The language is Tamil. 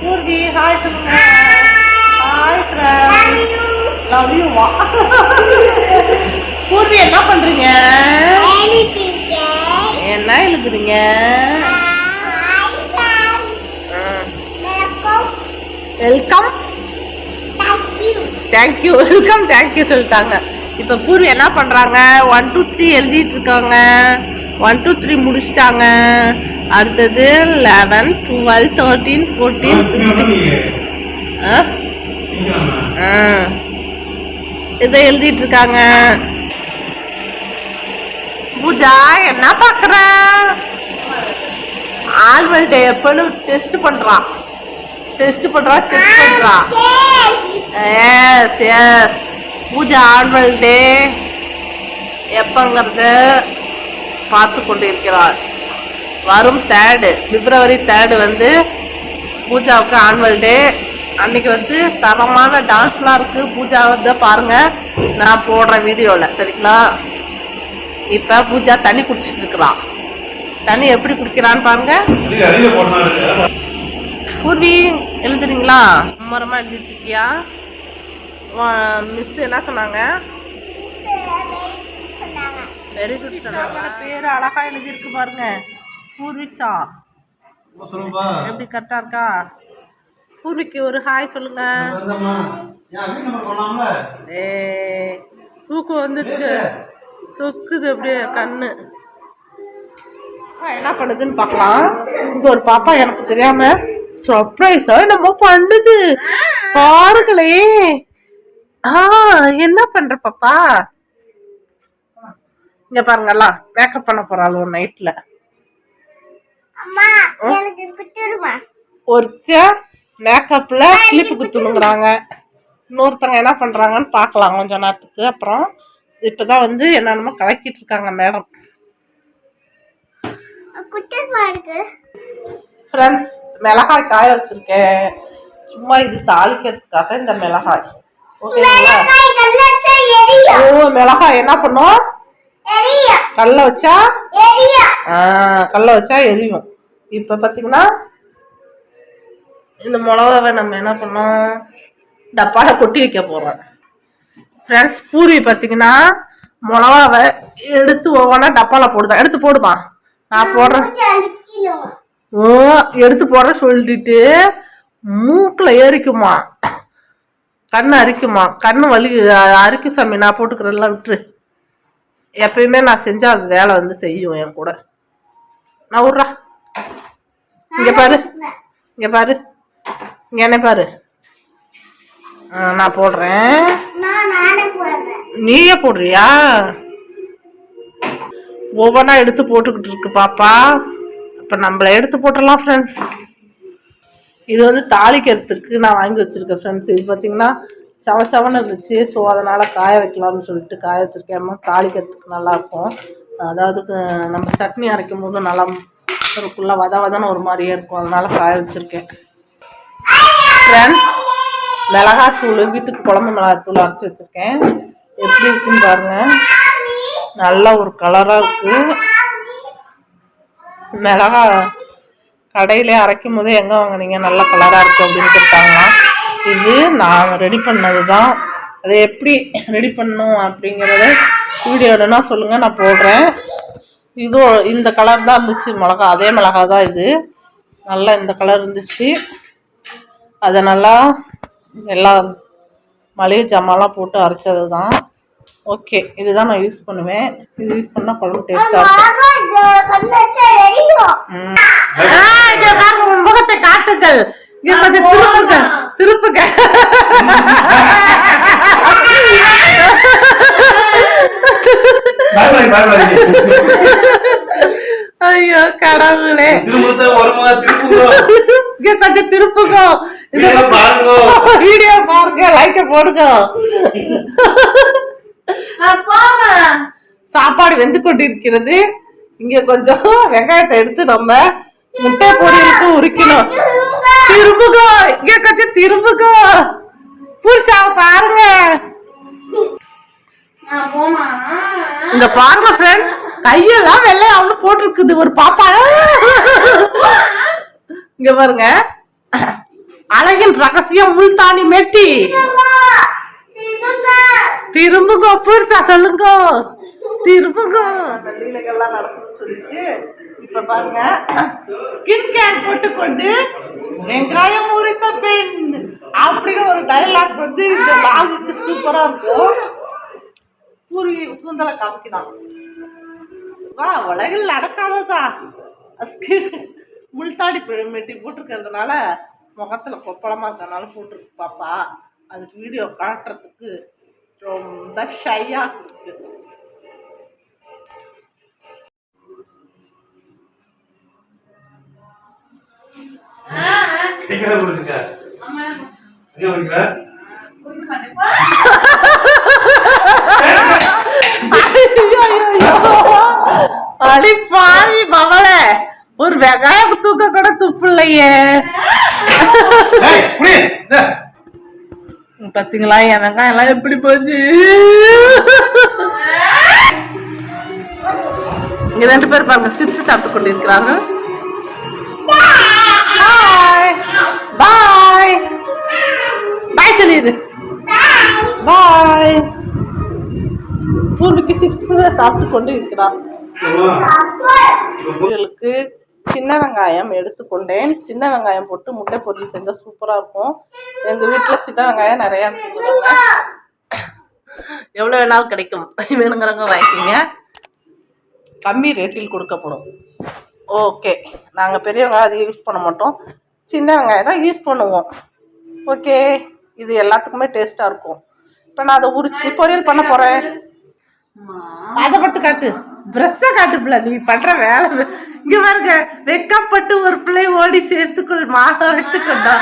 பூர்வி ஹாய் சொல்லுங்க. ஹாய் ஃப்ரெண்ட் லவ் யூ வா பூர்வி என்ன பண்றீங்க? என்ன எழுதுறீங்க? வெல்கம் தேங்க்யூ வெல்கம் தேங்க்யூ சொல்லிட்டாங்க. இப்போ பூர்வி என்ன பண்ணுறாங்க ஒன் டூ த்ரீ எழுதிட்டு இருக்காங்க. ஒன் டூ த்ரீ முடிச்சிட்டாங்க. அடுத்தது லெவன் டுவெல் தேர்ட்டீன் ஃபோர்டீன் இதை எழுதிட்டு இருக்காங்க. பூஜா என்ன பார்க்குற ஆனுவல் டே எப்போன்னு டெஸ்ட் பண்ணுறான் டெஸ்ட் பண்ணுறான் டெஸ்ட் பண்ணுறா S S Pooja annual day எப்போங்கிறது பார்த்து கொண்டிருக்கிறார். வரும் தேர்டு பிப்ரவரி தேர்டு வந்து பூஜாவுக்கு ஆனுவல் டே அன்னைக்கு வந்து தரமான டான்ஸ்லாம் இருக்கு. பூஜா வந்து பாருங்க நான் போடுறேன் வீடியோவில் சரிங்களா? இப்போ பூஜா தண்ணி குடிச்சிட்டு இருக்கிறான் தண்ணி எப்படி குடிக்கிறான்னு பாருங்க. பூர்வி எழுதுறீங்களா? மும்மரமாக எழுதிட்டு இருக்கியா? மிஸ் என்ன சொன்னாங்க? வெரி குட் பேர் அழகா எழுதியிருக்கு பாருங்க. பூர்விஷா. எப்படி கரெக்டா இருக்கா? பூர்விக்கு ஒரு ஹாய் சொல்லுங்க. ஏ தூக்கம் வந்துடுச்சு சொக்குது அப்படியே கண்ணு. என்ன பண்ணுதுன்னு பார்க்கலாம். இங்க ஒரு பாப்பா எனக்கு தெரியாம சர்ப்ரைஸா என்னமோ பண்ணுது. பாருங்களே. ஆ என்ன பண்ற பாப்பா? இங்க பாருங்கல்ல மேக்கப் பண்ண போறாள் ஒரு நைட்ல ஒருத்த மேக்கப்ல கிளிப்பு குத்துணுங்கிறாங்க. இன்னொருத்தங்க என்ன பண்றாங்கன்னு பார்க்கலாம் கொஞ்ச நேரத்துக்கு. அப்புறம் இப்பதான் வந்து என்னென்னமோ கலக்கிட்டு இருக்காங்க மேடம் ஃப்ரெண்ட்ஸ் மிளகாய் காய வச்சிருக்கேன். சும்மா இது தாளிக்கிறதுக்காக இந்த மிளகாய். ஓகேங்களா ஓ மிளகாய் என்ன பண்ணும்? கல்ல வச்சா? கல்ல வச்சா எரியும். இப்போ பார்த்தீங்கன்னா இந்த மிளகாவை நம்ம என்ன பண்ணோம்? டப்பால கொட்டி வைக்க போகிறோம் ஃப்ரெண்ட்ஸ் பூரி பார்த்தீங்கன்னா மிளகாவை எடுத்து ஒவ்வொன்றா டப்பால போடுதான். எடுத்து போடுமா? நான் போடுறேன். ஓ எடுத்து போட சொல்லிட்டு மூக்கில் ஏறிக்குமா? கண்ணு அரிக்குமா? கண்ணு வலி அரிக்கும் சாமி நான் போட்டுக்கிறேன்லாம் விட்டுரு. எப்பயுமே நான் செஞ்சால் அது வேலை வந்து செய்யும் என் கூட. நான் விட்றா. இங்க பாரு. இங்க பாரு. இங்க என்ன பாரு. நான் போடுறேன். நீயே போடுறியா? ஒவ்வொன்றா எடுத்து போட்டுக்கிட்டு இருக்கு பாப்பா. இப்போ நம்மள எடுத்து போட்டுடலாம் ஃப்ரெண்ட்ஸ் இது வந்து தாளிக்கிறதுக்கு நான் வாங்கி வச்சிருக்கேன் ஃப்ரெண்ட்ஸ் இது பார்த்தீங்கன்னா சவ சவன்னு இருந்துச்சு. ஸோ அதனால் காய வைக்கலாம்னு சொல்லிட்டு காய வச்சிருக்கேன். தாளிக்கிறதுக்கு நல்லாயிருக்கும் அதாவது நம்ம சட்னி அரைக்கும் போது நல்லா ஒரு ஃபுல்லாக வத வதன்னு ஒரு மாதிரியே இருக்கும். அதனால் காய வச்சுருக்கேன். ஃப்ரெண்ட்ஸ் மிளகாத்தூள் வீட்டுக்கு குழம்பு மிளகாத்தூள் அரைச்சி வச்சுருக்கேன். எப்படி இருக்குன்னு பாருங்கள் நல்ல ஒரு கலராக இருக்குது மிளகா கடையிலே அரைக்கும் போது எங்கே வாங்குனீங்க? நல்ல கலராக இருக்குது அப்படின்னு கொடுத்தாங்களாம். இது நான் ரெடி பண்ணது தான் அதை எப்படி ரெடி பண்ணணும் அப்படிங்கிறத வீடியோலனா சொல்லுங்கள் நான் போடுறேன். இது இந்த கலர் தான் இருந்துச்சு மிளகா அதே மிளகா தான் இது. நல்லா இந்த கலர் இருந்துச்சு. அதை நல்லா எல்லா மளிகை ஜாமான்லாம் போட்டு அரைச்சது தான் ஓகே இதுதான் நான் யூஸ் பண்ணுவேன். இது யூஸ் பண்ணால் குழம்பு டேஸ்ட்டாக இருக்கும். முகத்தை காட்டுங்கள். திருப்புங்க திருப்புங்க பாய் பாய் பாய் பாய் ஐயோ கடவுளே. கொஞ்சம் திருப்புங்க. வீடியோ பாருங்க. வீடியோ பாருங்க லைக்க போடுங்க. சாப்பாடு வெந்து கொண்டிருக்கிறது. இங்க கொஞ்சம் வெங்காயத்தை எடுத்து நம்ம முட்டை பொரியலுக்கு உரிக்கணும். திரும்புங்க. இங்க கொஞ்சம் திரும்புங்க. புருஷா பாருங்க. இந்த பாருங்க ஃப்ரெண்ட் கையெல்லாம் வெள்ளை அவனு போட்டிருக்குது ஒரு பாப்பா இங்க பாருங்க. அழகின் ரகசியம் முல்தானி மெட்டி. திரும்புங்க பெருசா சொல்லுங்க. திரும்புங்க. லீலைகள்லாம் நடக்குதுன்னு சொல்லிட்டு இப்ப பாருங்க. ஸ்கின் கேர் போட்டுக்கொண்டு வெங்காயம் உரித்த பெண் அப்படின்னு ஒரு டைலாக் வந்து இந்த லாகுக்கு சூப்பரா இருக்கும். பூரி கூந்தலை காமிக்கிறான் வா உலகில் நடக்காததா? ஸ்கின் முள்தாடி மெட்டி போட்டிருக்கிறதுனால முகத்துல கொப்பளமா இருக்கறனால போட்டிருக்கு பாப்பா. அதுக்கு வீடியோ காட்டுறதுக்கு ரொம்ப ஷையா இருக்கு. எங்க அடி பாவி மவளே ஒரு வெங்காயம் தூக்க கூட துப்பு இல்லையே. பாத்தீங்களா என் வெங்காயம் எல்லாம் எப்படி போச்சு? இங்க ரெண்டு பேர் பாருங்க சிப்ஸ் சாப்பிட்டு கொண்டிருக்கிறார்கள். பூர்விக்கு சிப்ஸ் சாப்பிட்டு கொண்டு இருக்கிறார் இவர்களுக்கு சின்ன வெங்காயம் எடுத்துக்கொண்டேன் சின்ன வெங்காயம் போட்டு முட்டை பொருள் செஞ்சால் சூப்பராக இருக்கும். எங்கள் வீட்டில் சின்ன வெங்காயம் நிறையா இருக்குதுங்க எவ்வளோ வேணாலும் கிடைக்கும். வேணுங்கிறவங்க வாங்கிக்கிங்க. கம்மி ரேட்டில் கொடுக்கப்படும். ஓகே நாங்கள் பெரிய வெங்காயம் அதிகம் யூஸ் பண்ண மாட்டோம். சின்ன வெங்காயம் தான் யூஸ் பண்ணுவோம். ஓகே இது எல்லாத்துக்குமே டேஸ்ட்டாக இருக்கும். இப்போ நான் அதை உரிச்சு பொரியல் பண்ண போகிறேன் அதை மட்டும் காட்டு ட்ரெஸ்ஸை காட்டு பிள்ளை. நீ பண்ற வேலை இங்க பாருங்க வெக்கப்பட்டு ஒரு பிள்ளை ஓடி சேர்த்துக்கொள் மாக வைத்துக்கொண்டா.